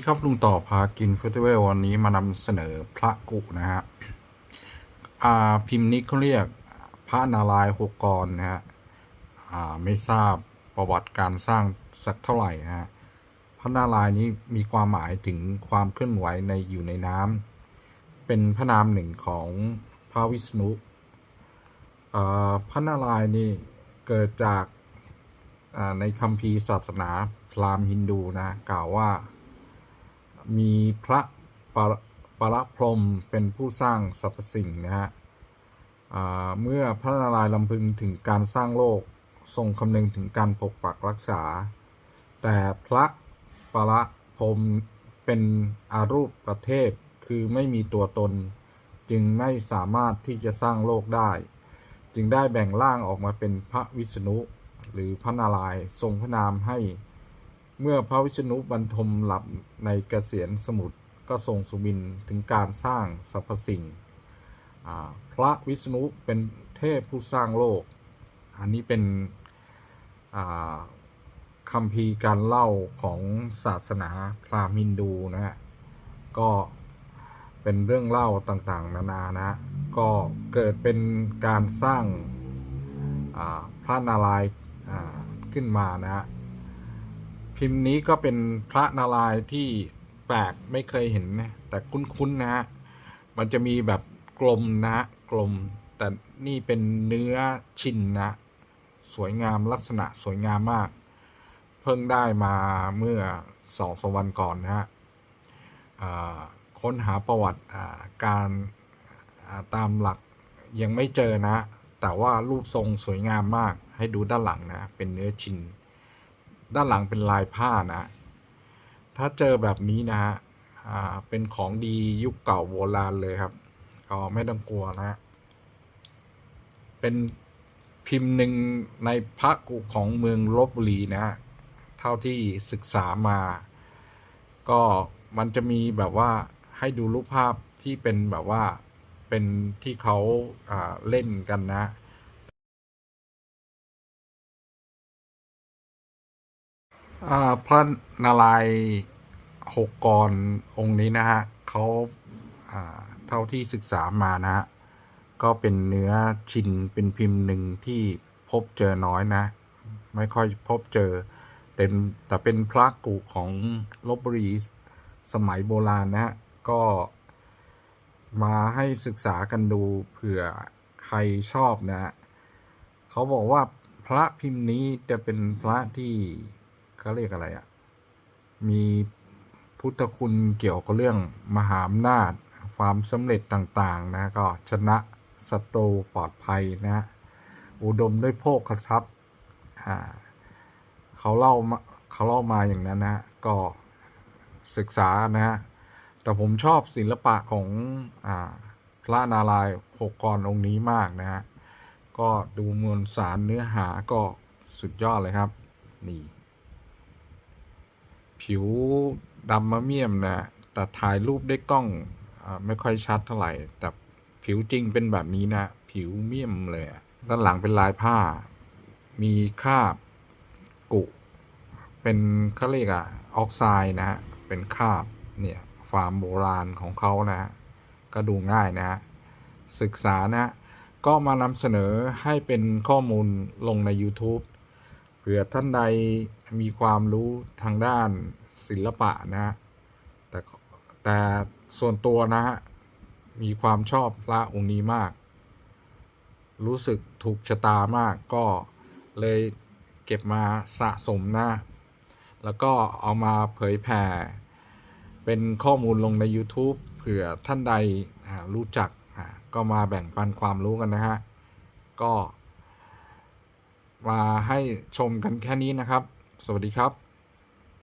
ที่ครับลุงต่อพากินเฟสติวัลวันนี้มานำเสนอพระกุนะฮะอาพิมพ์นี้เขาเรียกพระนารายณ์หกกรนะฮะอาไม่ทราบประวัติการสร้างสักเท่าไหร่นะฮะพระนารายณ์นี้มีความหมายถึงความเคลื่อนไหวในอยู่ในน้ำเป็นพระนามหนึ่งของพระวิษณุอาพระนารายณ์นี่เกิดจากอาในคัมภีร์ศาสนาพราหมณ์ฮินดูนะกล่าวว่า มีพระปรปรพรมเป็นผู้สร้างสรรพสิ่งนะฮะเมื่อพระนารายณ์ลำพึงถึงการสร้างโลกทรงคำนึงถึงการปกปักรักษา แต่พระปรพรมเป็นอารูปประเทศคือไม่มีตัวตน จึงไม่สามารถที่จะสร้างโลกได้ จึงได้แบ่งร่างออกมาเป็นพระวิษณุ หรือพระนารายณ์ทรงพระนามให้ เมื่อพระวิษณุบรรทมหลับในเกษียณสมุทรก็ทรงสุบินถึงการสร้างสรรพสิ่ง พระวิษณุเป็นเทพผู้สร้างโลก อันนี้เป็นคำพีการเล่าของศาสนาพราหมณ์ฮินดูนะฮะ ก็เป็นเรื่องเล่าต่างๆ นานานะ ก็เกิดเป็นการสร้างพระนารายณ์ขึ้นมานะฮะ พิมพ์นี้ก็เป็นพระนารายณ์ที่แปลกไม่เคยเห็นนะแต่คุ้นๆนะฮะมันจะมีแบบกลมนะฮะกลม แต่นี่เป็นเนื้อชินนะ สวยงามลักษณะสวยงามมาก เพิ่งได้มาเมื่อสองสวันก่อนนะฮะค้นหาประวัติการตามหลักยังไม่เจอนะ แต่ว่ารูปทรงสวยงามมากให้ดูด้านหลังนะ เป็นเนื้อชิน ด้านหลังเป็นลายผ้านะ ถ้าเจอแบบนี้นะฮะเป็นของดียุคเก่าโบราณเลยครับ ก็ไม่ต้องกลัวนะ เป็นพิมพ์หนึ่งในพระกุของเมืองลบบุรีนะ เท่าที่ศึกษามา ก็มันจะมีแบบว่าให้ดูรูปภาพที่เป็นแบบว่าเป็นที่เขาเล่นกันนะ พระนารายณ์หกกรองค์นี้นะฮะเขาเท่าที่ศึกษามานะฮะก็เป็นเนื้อชินเป็นพิมพ์หนึ่งที่พบเจอน้อยนะ ไม่ค่อยพบเจอแต่แต่เป็นพระกุของลบบุรีสมัยโบราณนะฮะก็มาให้ศึกษากันดูเผื่อใครชอบนะฮะเขาบอกว่าพระพิมพ์นี้จะเป็นพระที่ เขาเรียกอะไรอะ่ะ มีพุทธคุณเกี่ยวกับเรื่องมหาอำนาจ ความสำเร็จต่างๆ นะ ก็ชนะศัตรูปลอดภัยนะ อุดมด้วยโภคทรัพย์อ่าเขาเล่ามาเขาเล่ามาอย่างนั้นนะก็ศึกษานะฮะแต่ผมชอบศิลปะของอ่าพระนารายณ์หกกรองค์นี้มากนะฮะ ก็ดูมวลสารเนื้อหาก็สุดยอดเลยครับ นี่ ผิวดำมะเมี่ยมนะแต่ถ่ายรูปด้วยกล้องอไม่ค่อยชัดเท่าไหร่ แต่ผิวจริงเป็นแบบนี้นะ ผิวเมี่ยมเลยอะด้านหลังเป็นลายผ้า มีคราบกุ เป็นเขาเรียกอะออกไซด์นะฮะ เป็นคราบเนี่ยฟาร์มโบราณของเขานะฮะ ก็ดูง่ายนะฮะ ศึกษานะก็มานำเสนอให้เป็นข้อมูลลงใน YouTube เผื่อท่านใดมีความรู้ทางด้าน ศิลปะนะฮะแต่แต่ส่วนตัวนะฮะมีความชอบพระองค์นี้มาก รู้สึกถูกชะตามากก็เลยเก็บมาสะสมนะ แล้วก็เอามาเผยแผ่ เป็นข้อมูลลงใน YouTube เผื่อท่านใดรู้จักก็มาแบ่งปันความรู้กันนะฮะ ก็มาให้ชมกันแค่นี้นะครับ สวัสดีครับ